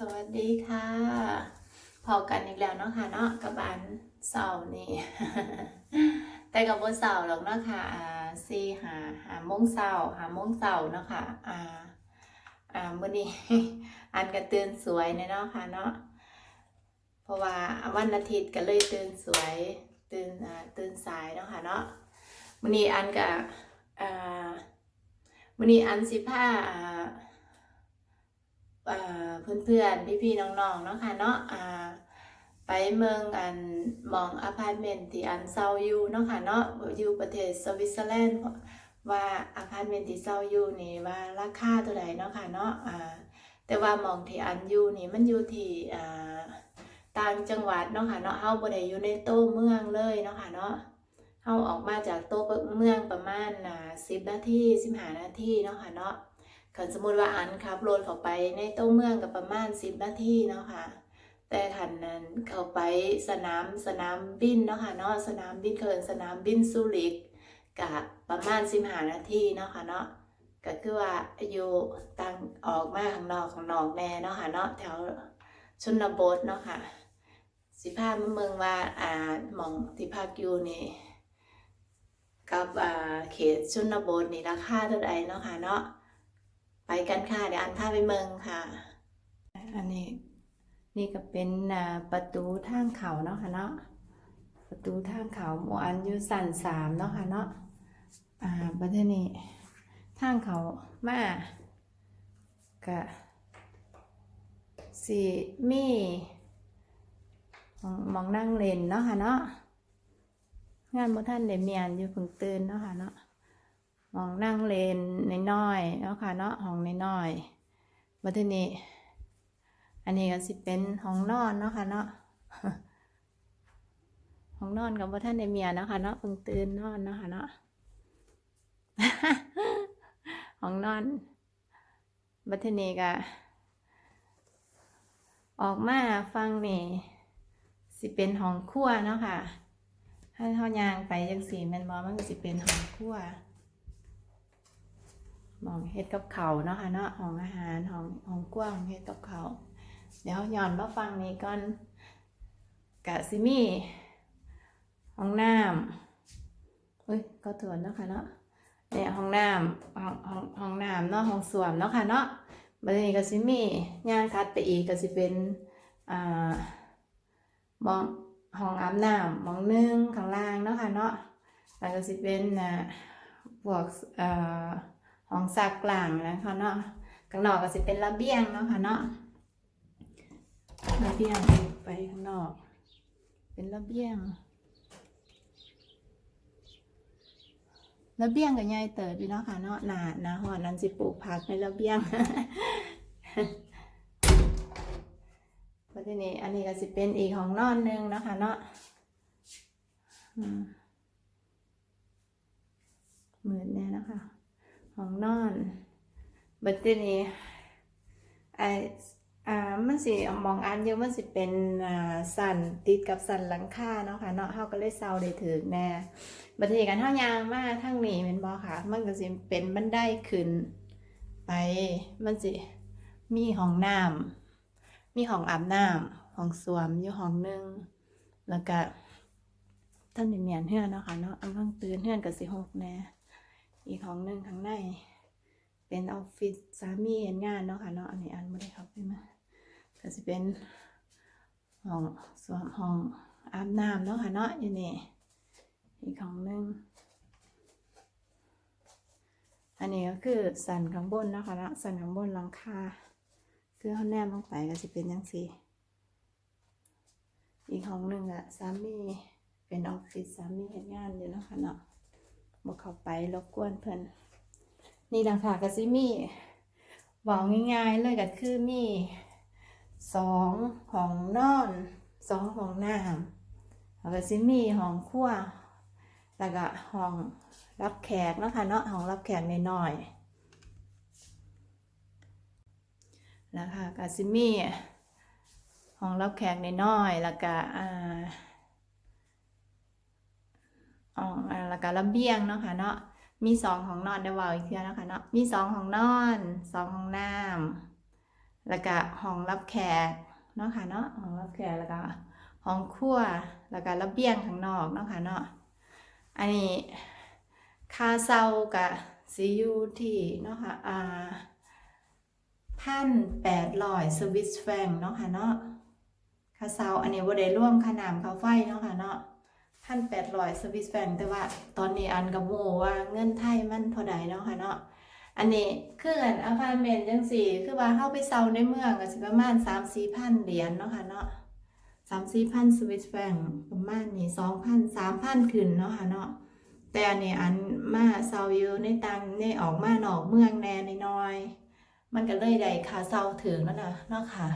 สวัสดีค่ะ พอกันอีกแล้วเนาะค่ะเนาะกับอันเสาร์นี่ แต่กับวันเสาร์หรอกเนาะค่ะอ่าสี่หาหาโมงเสาร์หาโมงเสาร์เนาะค่ะอ่าอ่ามื้อนี้อันก็ตื่นสวยเนาะค่ะเนาะเพราะว่าวันอาทิตย์ก็เลยตื่นสวยตื่นอ่าตื่นสายเนาะค่ะเนาะมื้อนี้อันก็อ่ามื้อนี้อันสิพาอ่า เพื่อนๆ พี่ๆ น้องๆ เนาะค่ะเนาะไปเมืองอันมองอพาร์ตเมนต์ที่อันเซาอยู่เนาะค่ะเนาะอยู่ประเทศสวิตเซอร์แลนด์ว่าอพาร์ตเมนต์ที่เซาอยู่นี่ว่าราคาเท่าไหร่เนาะค่ะเนาะแต่ว่ามองที่อันอยู่นี่มันอยู่ที่ต่างจังหวัดเนาะค่ะเนาะเฮาบ่ได้อยู่ในโต้เมืองเลยเนาะค่ะเนาะเฮาออกมาจากโต้เมืองประมาณอ่า10นาที15นาทีเนาะค่ะเนาะ คันสมมติว่าอันขับรถเข้าไปในตัวเมืองกับประมาณสิบนาทีเนาะค่ะ แต่คันนั้นเข้าไปสนามสนามบินเนาะค่ะเนาะสนามบินเคินสนามบินซูริกกะประมาณสิบห้านาทีเนาะค่ะเนาะก็คือว่าอยู่ต่างออกมาข้างนอกข้างนอกแน่เนาะค่ะเนาะแถวชนบทเนาะค่ะ สิพามเมืองว่าอ่าหมองที่พักอยู่นี่กับอ่าเขตชนบทนี่ราคาเท่าไหร่เนาะค่ะเนาะ ไปกันค่ะ เดี๋ยวอันพาไปเมืองค่ะ อันนี้นี่ก็เป็นประตูทางเขาเนาะค่ะเนาะประตูทางเขาหมู่อันอยู่สันสามเนาะค่ะเนาะอ่าประเทศนี้ทางเขามาก็สีมีมองนั่งเล่นเนาะค่ะเนาะงานบ่ท่านได้เมียนอยู่เพิ่งตื่นเนาะค่ะเนาะ ห้องนั่งเลนน้อยๆเนาะค่ะเนาะห้องน้อยๆบัดนี้ อันนี้ก็สิเป็นห้องนอนเนาะค่ะเนาะห้องนอนกับบ่ท่านได้เมียเนาะค่ะเนาะเพิ่งตื่นนอนเนาะค่ะเนาะห้องนอนบัดทีนี้ก็ออกมาฟังนี่สิเป็นห้องครัวเนาะค่ะถ้าเฮายางไปจังซี่แมนบ่มันก็สิเป็นห้องครัว มองเฮ็ดกับเขาเนาะค่ะเนาะห้องอาหารห้องห้องกว้างเฮ็ดกับเขาเดี๋ยวย้อนมาฟังนี้ก่อนกะซิมี่ห้องน้ำเอ้ยก็ถวนเนาะค่ะเนาะเนี่ยห้องน้ำห้องห้องห้องน้ำเนาะห้องส้วมเนาะค่ะเนาะบัดนี้ก็สิมีย่างคัดไปอีกก็สิเป็นอ่ามองห้องอาบน้ำมองนึงข้างล่างเนาะค่ะเนาะแล้วก็สิเป็นอ่าพวกเอ่อ ห้องซักล้างนะคะเนาะข้างนอกก็สิเป็นระเบียงเนาะค่ะเนาะระเบียงไปข้างนอก เป็นระเบียงระเบียงก็ใหญ่เติบอยู่เนาะค่ะเนาะหนาหนาหอดนั้นสิปลูกผักในระเบียงวันนี้อันนี้ก็สิเป็นอีกของนอนหนึงนะคะเนาะเหมือนแน่นะคะ ห้องนอนบัดทีนี้ไออ่ามันสิมองอันเดียวมันสิเป็นอ่าสันติดกับสันหลังคาเนาะค่ะเนาะเฮาก็เลยเซาได้ถึกแน่บัดทีนี้กันเฮายางมาทางนี้แม่นบ่ค่ะ มันก็สิเป็นบันไดขึ้น ไปมันสิมีห้องน้ำมีห้องอาบน้ำห้องส้วมอยู่ห้องหนึงแล้วก็ท่านได้เมียนเฮือนเนาะค่ะเนาะอันเพิ่งตื่นเฮือนก็สิหกแน่ อีกของหนึ่งข้างใน เป็นออฟฟิศสามีเห็นงานเนาะค่ะเนาะอันนี้อันไม่ได้เข้าไปมาก็จะเป็นห้องสวมห้องอาบน้ำเนาะค่ะเนาะอยู่นี่อีกของหนึ่งอันนี้ก็คือสันข้างบนเนาะค่ะเนาะสันข้างบนหลังคาคือเขาแนมลงไปก็จะเป็นยังสีอีกของหนึ่งอะสามีเป็นออฟฟิศสามีเห็นงานอยู่เนาะค่ะเนาะ บ่เข้าไปรบกวนเพิ่นนี่ล่ะค่ะก็สิมีเว้าง่ายๆเลยก็คือมีสองห้องนอนสองห้องน้ำแล้วก็สิมีห้องครัวแล้วก็ห้องรับแขกนะคะเนาะห้องรับแขกน้อยๆแล้วค่ะก็สิมีห้องรับแขกน้อยๆแล้วก็อ่าอ๋ออ่า แล้วก็ระเบียงเนาะค่ะเนาะมีสองของนอนได้ว่าอีกเทีนะคะเนาะมีสองของนอนสองของน้ำแล้วก็ห้องรับแขกเนาะค่ะเนาะห้องรับแขกแล้วก็ห้องครัวแล้วก็ระเบียงข้างนอกเนาะค่ะเนาะอันนี้ค่าเช่ากับซียูที่เนาะค่ะอ่าพันแปดร้อยสวิสแฟรงเนาะค่ะเนาะค่าเช่าอันนี้ว่าได้ร่วมค่าน้ำค่าไฟเนาะค่ะเนาะ พันแปดร้อยสวิสแฟรงแต่ว่าตอนนี้อันกับโมว่าเงินไทยมันเท่าใดเนาะค่ะเนาะอันนี้คืออันอพาร์ตเมนต์จังสี่คือว่าเข้าไปเซาในเมืองก็สิประมาณสามสี่พันเหรียญเนาะค่ะเนาะสามสี่พันสวิสแฟรงประมาณนี้สองพันสามพันขึ้นเนาะค่ะเนาะแต่อันนี้อันมาเซาอยู่ในตังในออกมานอกเมืองแน่น้อย มันก็เลยได้ค่าเซาถึงแล้วนะเนาะค่ะ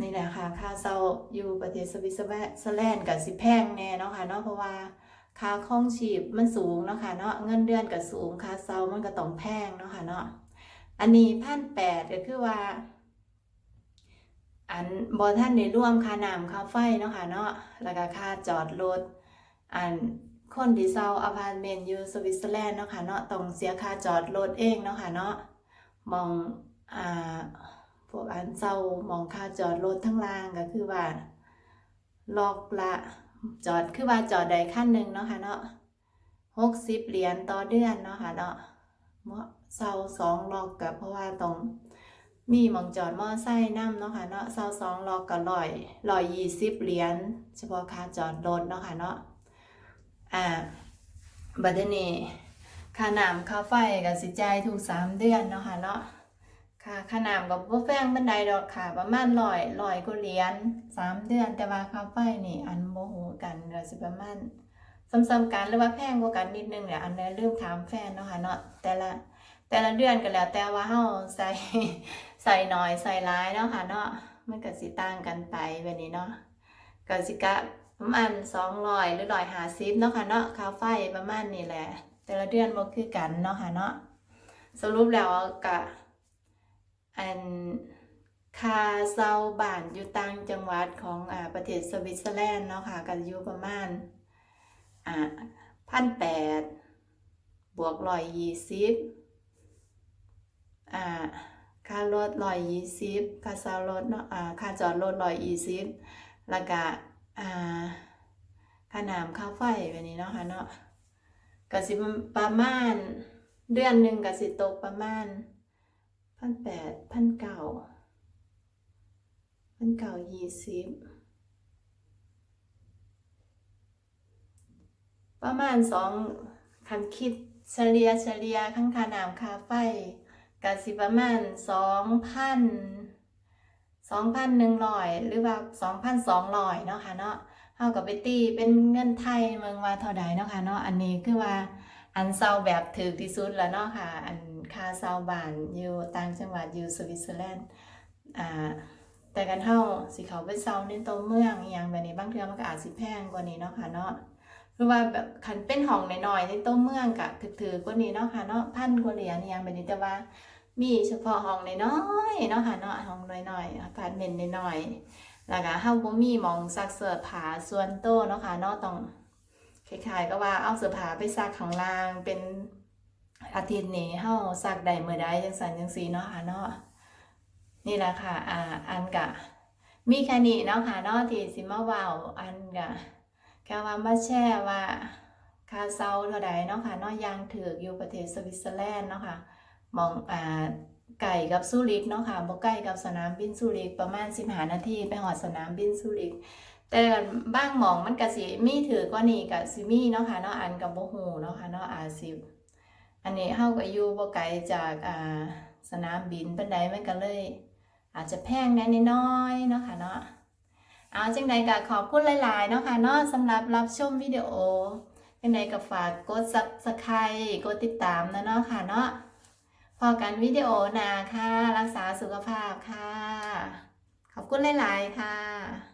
นี่แหละค่ะค่าเซาอยู่ประเทศสวิตเซอร์แลนด์กับสิแพงแน่เนาะค่ะเนาะเพราะว่าค่าครองชีพมันสูงเนาะค่ะเนาะเงินเดือนก็สูงค่าเซามันก็ต้องแพงเนาะค่ะเนาะอันนี้พันแปดก็คือว่า อันบอท่านในร่วมค่าน้ำค่าไฟเนาะค่ะเนาะแล้วก็ค่าจอดรถอันคนที่เซาอพาร์ตเมนต์อยู่สวิตเซอร์แลนด์เนาะค่ะเนาะต้องเสียค่าจอดรถเองเนาะค่ะเนาะมองอ่า พวกอันเซามองค่าจอดรถทั้งล่างก็คือว่าล็อกละจอดคือว่าจอดใดขั้นหนึ่งเนาะค่ะเนาะหกสิบเหรียญต่อเดือนเนาะค่ะเนาะเมื่อเสาสองล็อกกับเพราะว่าตรงมีหมองจอดมอไซค์นํเนาะค่ะเนาะเสาสองล็อกกับร้อยร้อยยี่สิบเหรียญเฉพาะค่าจอดรถเนาะค่ะเนาะอ่าบัดนี้ค่าน้ำค่าไฟกับสิจ่ายทุกสามเดือนเนาะค่ะเนาะ ค่าค่าน้ำกับบ่แพงบันไดดอกค่ะ ประมาณร้อยร้อยกว่าเหรียญสามเดือนแต่ว่าค่าไฟนี่ อันโมโหกันก็สิประมาณซ้ำๆกันหรือว่าแพงกว่ากันนิดนึงแหละอันนี้ลืมถามแฟนเนาะค่ะเนาะแต่ละแต่ละเดือนก็แล้ว แต่ว่าเฮาใส่ใส่น้อยใส่ร้ายเนาะค่ะเนาะมันก็สิต่างกันไปแบบนี้เนาะก็สิกะประมาณสองร้อยหรือร้อยหาสิบเนาะค่ะเนาะค่าไฟประมาณนี้แหละ แต่ละเดือนบ่คือกันเนาะค่ะเนาะสรุปแล้วก็ อันคาเช่าบานอยู่ต่างจังหวัดของอ่าประเทศสวิตเซอร์แลนด์เนาะค่ะก็อยู่ประมาณอ่าพันแปดบวกร้อยยี่สิบอ่าค่ารถร้อยยี่สิบค่าเช่ารถเนาะอ่าค่าจอดรถร้อยยี่สิบแล้วก็อ่าค่าน้ำค่าไฟแบบนี้เนาะค่ะเนาะก็สิประมาณเดือนหนึ่งก็สิตกประมาณ พันแปดพันเก้าพันเก้ายี่สิบประมาณสองคันคิดเฉลี่ยเฉลี่ยข้างค่าน้ำค่าไฟกสิประมาณสองพันสองพันหนึ่งร้อยหรือว่าสองพันสองร้อยเนาะค่ะเนาะเท่ากับไปตีเป็นเงินไทยเมืองว่าเท่าใดเนาะค่ะเนาะอันนี้คือว่า อันเซาแบบถือที่สุดแล้วเนาะค่ะ อันค่าเซาบานอยู่ต่างจังหวัดอยู่สวิตเซอร์แลนด์อ่าแต่กันเท่าสิเขาไปเซาในตัวเมืองอย่างแบบนี้บางเทื่อมันก็อาจสิแพงกว่านี้เนาะค่ะเนาะหรือว่าแบบคันเป็นห้องน้อยๆในตัวเมืองกะถือๆกว่านี้เนาะค่ะเนาะพันกว่าเหรียญอย่างแบบนี้แต่ว่ามีเฉพาะห้องน้อยๆเนาะค่ะเนาะห้องน้อยๆอพาร์ตเมนต์น้อยๆแล้วก็เฮาบ่มีหมองซักเสื้อผ้าส่วนโตวเนาะค่ะเนาะต้อง คล้ายๆก็ว่าเอาเสื้อผ้าไปซักข้างล่างเป็นอาทิตย์นี้เฮาซักได้มื้อใดจังซั่นจังซีเนาะค่ะเนาะนี่แหละค่ะอ่าอันกะ มีแค่นี้เนาะค่ะเนาะที่สิมาเว้าอันกะแค่ว่ามาแชร์ว่าคาเซาเท่าใดเนาะค่ะเนาะยางถืออยู่ประเทศสวิตเซอร์แลนด์เนาะค่ะมองอ่าไก่กับซูริกเนาะค่ะบ่ใกล้กับสนามบินซูริกประมาณ15นาทีไปหอดสนามบินซูริก แต่บ้างหมองมันก็สิมีถือกว่านี้ก็สิมีเนาะค่ะเนาะอันกับบ่ฮู้เนาะค่ะเนาะอาสิอันนี้เฮาก็อยู่บ่ไกลจากอ่าสนามบินปานใดมันก็เลย อาจจะแพงแน่น้อยเนาะค่ะเนาะเอาจังใดก็ขอบคุณหลายๆเนาะค่ะเนาะสำหรับรับชมวิดีโอจังใดก็ฝากกด Subscribe กดติดตามนะเนาะค่ะเนาะพอกันวิดีโอนาค่ะ รักษาสุขภาพค่ะ ขอบคุณหลายๆค่ะ